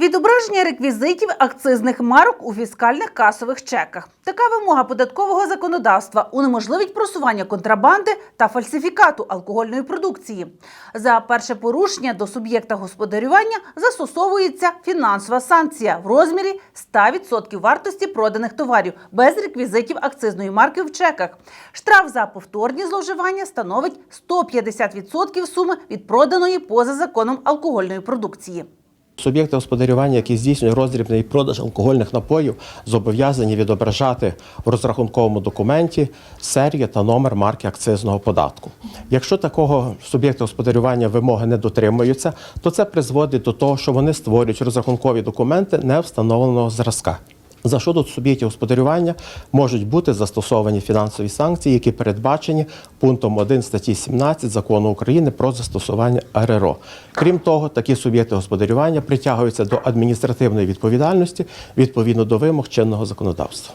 Відображення реквізитів акцизних марок у фіскальних касових чеках. Така вимога податкового законодавства унеможливить просування контрабанди та фальсифікату алкогольної продукції. За перше порушення до суб'єкта господарювання застосовується фінансова санкція в розмірі 100% вартості проданих товарів без реквізитів акцизної марки в чеках. Штраф за повторні зловживання становить 150% суми від проданої поза законом алкогольної продукції. Суб'єкти господарювання, які здійснюють роздрібний продаж алкогольних напоїв, зобов'язані відображати в розрахунковому документі серію та номер марки акцизного податку. Якщо такого суб'єкти господарювання вимоги не дотримуються, то це призводить до того, що вони створюють розрахункові документи не встановленого зразка. За що тут суб'єктів господарювання можуть бути застосовані фінансові санкції, які передбачені пунктом 1 статті 17 закону України про застосування РРО. Крім того, такі суб'єкти господарювання притягуються до адміністративної відповідальності відповідно до вимог чинного законодавства.